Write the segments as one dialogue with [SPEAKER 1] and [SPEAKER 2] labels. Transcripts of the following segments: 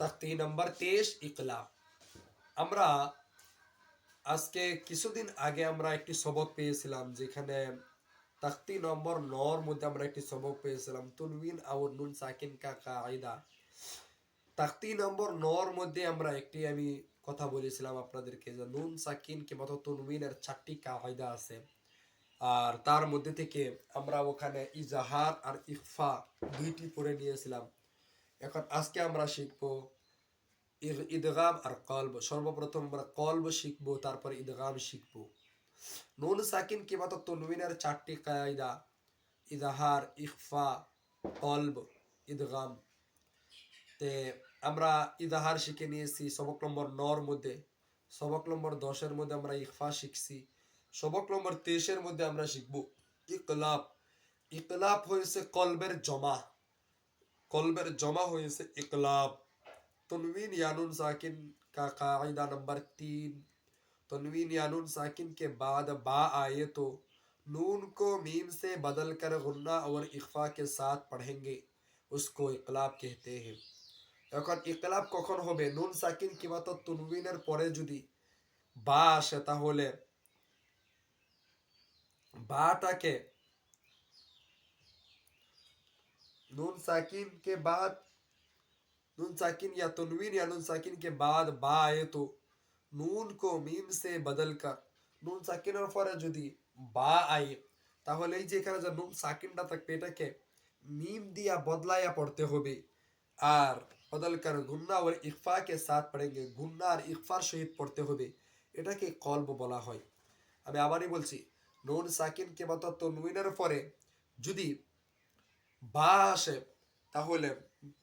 [SPEAKER 1] তাকতি number তেইশ ইকলাব আমরা আজকে কিছুদিন আগে আমরা একটি সবক পেয়েছিলাম, যেখানে তাকতি নম্বর নর মধ্যে আমরা একটি সবক পেয়েছিলাম, তুনবিন আউর নুন সাকিন কা কায়দা তাকতি নম্বর নর মধ্যে আমরা একটি আমি কথা বলেছিলাম আপনাদেরকে যে নুন সাকিন কিংবা তুনবিনের চারটি কায়দা আছে। আর তার মধ্যে থেকে আমরা ওখানে ইজাহার আর ইফা দুইটি পড়ে নিয়েছিলাম। এখন আজকে আমরা শিখব ইদগাম আর কলব। সর্বপ্রথম আমরা কলব শিখব, তারপর ইদগাম শিখব। নুন, সাকিন কিংবা তো তনবিনের চারটি কায়দা। ইজাহার ইফা কলব, ইদগাম। তে আমরা ইজাহার শিখে নিয়েছি সবক নম্বর নর মধ্যে। সবক নম্বর দশের মধ্যে আমরা ইফা শিখছি। সবক নম্বর তেইশের মধ্যে আমরা শিখব ইকলাব। ইকলাব হয়েছে কলবের জমা। কলবের জমা হয়েছে ইকলাব तनवीन यानुन साकिन का कायदा नंबर तीन तनवीन यानुन साकिन के बाद बा आए तो नून को मीम से बदल कर गुन्ना और इख्फा के साथ पढ़ेंगे उसको इकलाब कहते हैं এখন ইকলাব কখন হবে নুন সাকিন কিংবা তো তুনবিনের পরে যদি বা আসে তাহলে বাটাকে नून साकिन के बाद नून साकिन या तनवीन या नून साकिन के बाद बा आए तो নুন কো মিম সে বদল কর নুন সাকিনের পরে যদি বা আই তাহলে এই যে এখানে যে নুন সাকিনটা থাকবে এটাকে মিম দিয়া বদলাইয়া পড়তে হবে আর বদল কর গুন্না আর ইকফাকে সাথ পড়েঙ্গে গুন্না আর ইকফার সহিত পড়তে হবে এটাকে কলব বলা হয় আমি আবারই বলছি নুন সাকিনকে মতো তনবিনের পরে যদি বা আসে তাহলে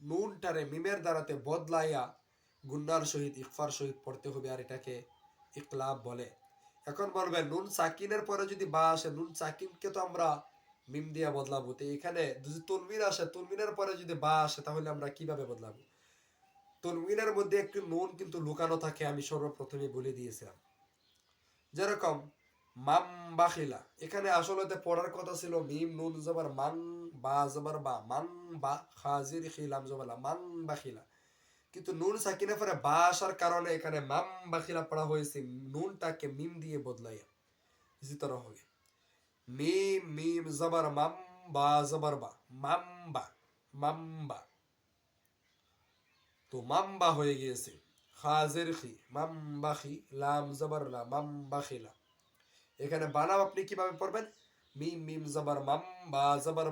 [SPEAKER 1] নুনটারে মিমের দ্বারাতে বদলাইয়া গুন্নার সহিত, ইকফার সহিত পড়তে হবে আর এটাকে ইকলাব বলে। এখন বলবে নুন সাকিনের পরে যদি বা আসে, নুন সাকিনকে তো আমরা মিম দিয়া বদলাবো। তো এখানে যদি তনবিন আসে, তনবিনের পরে যদি বা আসে, তাহলে আমরা কীভাবে বদলাবো? তনবিনের মধ্যে একটি নুন কিন্তু লুকানো থাকে, আমি সর্বপ্রথমে বলে দিয়েছিলাম। যেরকম মাম বাখিলা। এখানে আসলে পড়ার কথা ছিল মিম, নুন জবর মাং বা জবর বা। মাং বা খাজির খিলাম জবালা মাং বাখিলা। কিন্তু নুন সাকিনা পরে বা আসার কারণে এখানে মাম বাখিলা পড়া হয়েছে, নুনটাকে মিম দিয়ে বদলাইয়া। জিতরা হবে। মিম মিম জবর মাম বা জবর বা। মাম বা মাম বা। তো মাম বা হয়ে গিয়েছে। খাজির খি, মাম বাখি, লাম জবর লা মাম বাখিলা। এখানে বানাম আপনি কীভাবে পড়বেন? মিম মিম, জবর মাম বা জবর,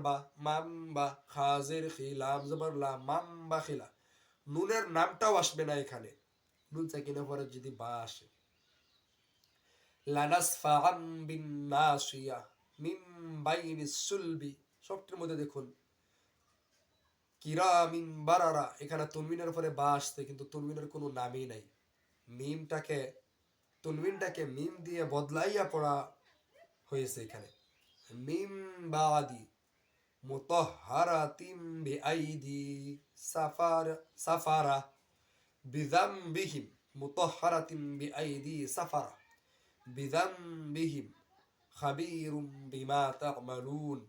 [SPEAKER 1] বা খাজের খি জবর, লা খিলা। নুনের নামটাও আসবে না এখানে। নুন পরে যদি বা আসে। বিন নাসিয়া মিম বাইনিস সুলবি। সবটির মধ্যে দেখুন। কিরামিন বারারা। এখানে তনমিনের পরে বা আসছে, কিন্তু তনমিনের কোনো নামই নাই। মিমটাকে তনমিনটাকে মিম দিয়ে বদলাইয়া পড়া হয়েছে এখানে। মিম বাদি মুতাহহারাতিম বিআইদি, সাফার, সাফারা, বিযামবিহিম মুতাহহারাতিম বিআইদি, সাফারা, বিযামবিহিম, খাবীরুম বিমা তা'মালুন,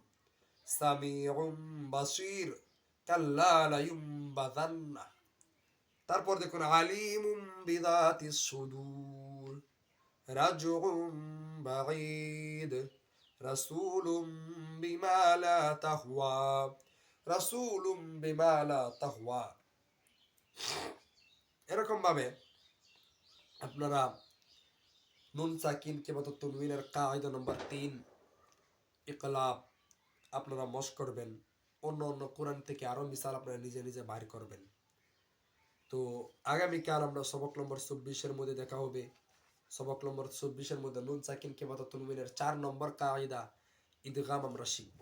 [SPEAKER 1] সামিউম বাসীর কাল্লা লা ইউমবাযান্না তারপর দেখুন, আলিমুম বিদাতিস সুদূর। রাজউম বাঈদ রাসূলুম বিমা লা তাহওয়া রাসূলুম বিমা লা তাহওয়া এরকম ভাবে আপনারা নুন সাকিন কে মতো তনবিনের কায়দা নম্বর তিন ইকলাব আপনারা মশ করবেন। অন্য অন্য কোরআন থেকে আরও মিসাল আপনারা নিজে নিজে বাইর করবেন। তো আগামীকাল আমরা সবক নম্বর চব্বিশের মধ্যে দেখা হবে। সবক নম্বর চব্বিশের মধ্যে নুন সাকিন কে মতো তনবিনের চার নম্বর কায়দা ইদগাম আমরা শিখব।